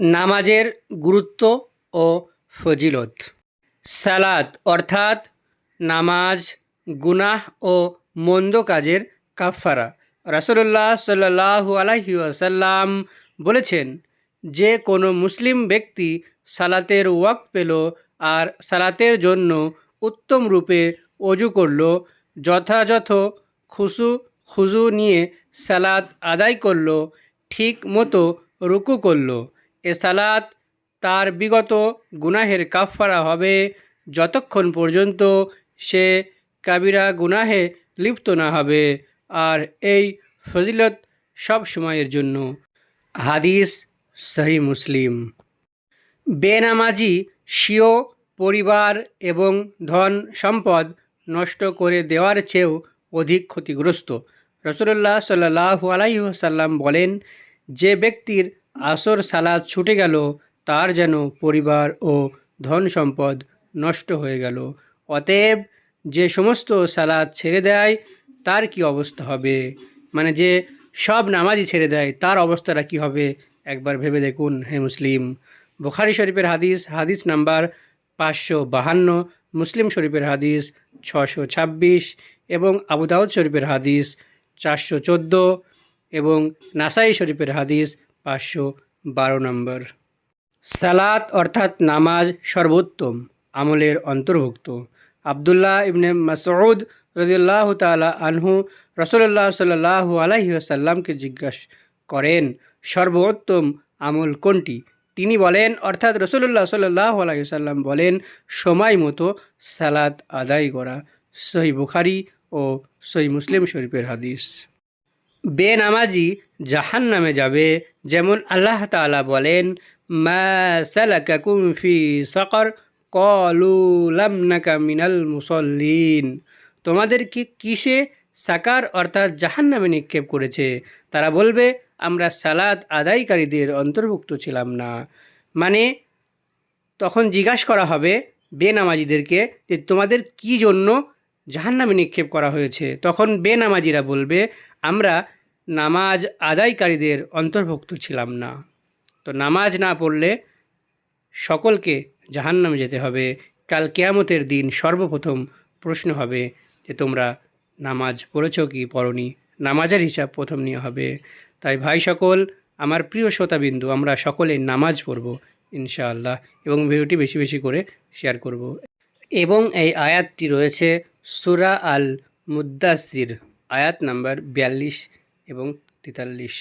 নামাজের গুরুত্ব ও ফজিলত। সালাত অর্থাৎ নামাজ, গুনাহ ও মন্দ কাজের কাফারা রাসুল্লাহ সাল্লাহু আলাইহি আসাল্লাম বলেছেন, যে কোনো মুসলিম ব্যক্তি সালাতের ওয়াক পেল আর সালাতের জন্য উত্তম রূপে অজু করল, যথাযথ খুশু খুজু নিয়ে সালাত আদায় করল ঠিক মতো রুকু করল। এ সালাত তার বিগত গুনাহের কাফফারা হবে। যতক্ষণ পর্যন্ত সে কাবিরা গুনাহে লিপ্ত না হবে। আর এই ফজিলত সব সময়ের জন্য। হাদিস সহি মুসলিম। বেনামাজি স্বীয় পরিবার এবং ধন সম্পদ নষ্ট করে দেওয়ার চেয়েও অধিক ক্ষতিগ্রস্ত। রসুল্লাহ সাল্লাহ আলাইসাল্লাম বলেন, যে ব্যক্তির আসর সালাদ ছুটে গেল, তার যেন পরিবার ও ধন সম্পদ নষ্ট হয়ে গেল। অতএব যে সমস্ত সালাদ ছেড়ে দেয়, তার কি অবস্থা হবে? মানে যে সব নামাজই ছেড়ে দেয়, তার অবস্থাটা কি হবে? একবার ভেবে দেখুন, হে মুসলিম। বুখারি শরীফের হাদিস হাদিস নাম্বার পাঁচশো বাহান্ন, মুসলিম শরীফের হাদিস ছশো ছাব্বিশ এবং আবুদাউদ শরীফের হাদিস চারশো চোদ্দ এবং নাসাই শরীফের হাদিস পাঁচশো বারো নম্বর। সালাত অর্থাৎ নামাজ সর্বোত্তম আমলের অন্তর্ভুক্ত। আবদুল্লাহ ইবনে মাসউদ রদিল্লাহ তালা আনহু রসল্লাহ সাল্লাহ আলাহি আসাল্লামকে জিজ্ঞাসা করেন, সর্বোত্তম আমল কোনটি? তিনি বলেন, অর্থাৎ রসুল্লাহ সাল্লাহ আলাইহি সাল্লাম বলেন, সময় মতো সালাত আদায় করা। সহি বুখারি ও সহি মুসলিম শরীফের হাদিস। বেনামাজি জাহান নামে যাবে। যেমন আল্লাহ তাআলা বলেন ফি সাকর কলু লাম নাকা মিনাল মুসল্লিন। তোমাদেরকে কিসে সাকার অর্থাৎ জাহান নামে নিক্ষেপ করেছে? তারা বলবে, আমরা সালাদ আদায়কারীদের অন্তর্ভুক্ত ছিলাম না। মানে তখন জিজ্ঞাসা করা হবে বেনামাজিদেরকে যে, তোমাদের কি জন্য জাহান্নামে নিক্ষেপ করা হয়েছে? তখন বেনামাজিরা বলবে, আমরা নামাজ আদায়কারীদের অন্তর্ভুক্ত ছিলাম না। তো নামাজ না পড়লে সকলকে জাহান্নামে যেতে হবে। কাল কেয়ামতের দিন সর্বপ্রথম প্রশ্ন হবে যে, তোমরা নামাজ পড়েছ কি পড়নি? নামাজের হিসাব প্রথম নিয়ে হবে। তাই ভাই সকল, আমার প্রিয় শ্রোতাবিন্দু, আমরা সকলে নামাজ পড়ব ইনশাআল্লাহ এবং ভিডিওটি বেশি বেশি করে শেয়ার করব। এবং এই আয়াতটি রয়েছে সুরা আল মুদাসির আয়াত নাম্বার বিয়াল্লিশ। এবং তেতাল্লিশ